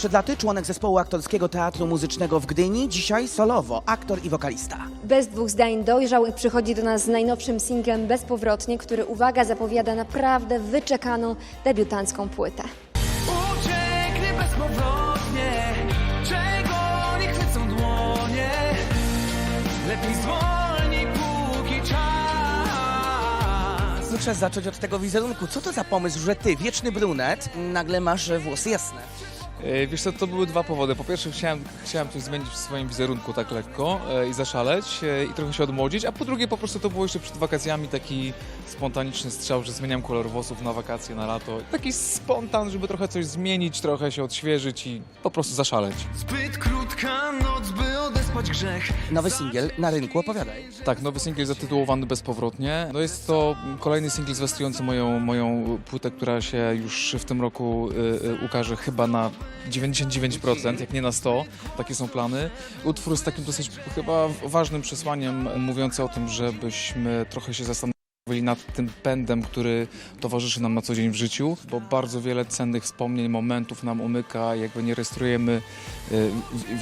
Przed laty członek zespołu aktorskiego Teatru Muzycznego w Gdyni, dzisiaj solowo, aktor i wokalista. Bez dwóch zdań dojrzał i przychodzi do nas z najnowszym singlem Bezpowrotnie, który, uwaga, zapowiada naprawdę wyczekaną debiutancką płytę. Ucieknie bezpowrotnie Czego nie chwycą dłonie Lepiej zwolnij póki czas Muszę zacząć od tego wizerunku. Co to za pomysł, że ty, wieczny brunet, nagle masz włosy jasne? E, Wiesz co, to były dwa powody. Po pierwsze chciałem, chciałem coś zmienić w swoim wizerunku tak lekko e, i zaszaleć e, i trochę się odmłodzić, a po drugie po prostu to było jeszcze przed wakacjami taki spontaniczny strzał, że zmieniam kolor włosów na wakacje, na lato. Taki spontan, żeby trochę coś zmienić, trochę się odświeżyć i po prostu zaszaleć. Zbyt krótka noc, by odespać grzech Nowy singiel na rynku, opowiadaj. Tak, nowy singiel zatytułowany Bezpowrotnie. No jest to kolejny singiel zwiastujący moją, moją płytę, która się już w tym roku y, y, ukaże chyba na 99%, jak nie na 100. Takie są plany. Utwór z takim dosyć chyba ważnym przesłaniem, mówiący o tym, żebyśmy trochę się zastanowili nad tym pędem, który towarzyszy nam na co dzień w życiu, bo bardzo wiele cennych wspomnień, momentów nam umyka, jakby nie rejestrujemy y,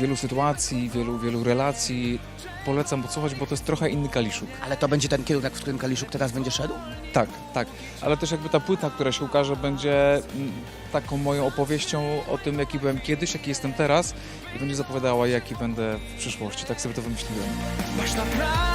wielu sytuacji, wielu, wielu relacji. Polecam posłuchać, bo to jest trochę inny kaliszuk. Ale to będzie ten kierunek, w którym Kaliszuk teraz będzie szedł? Tak, tak. Ale też jakby ta płyta, która się ukaże, będzie mm, taką moją opowieścią o tym, jaki byłem kiedyś, jaki jestem teraz i będzie zapowiadała, jaki będę w przyszłości. Tak sobie to wymyśliłem. Masz naprawdę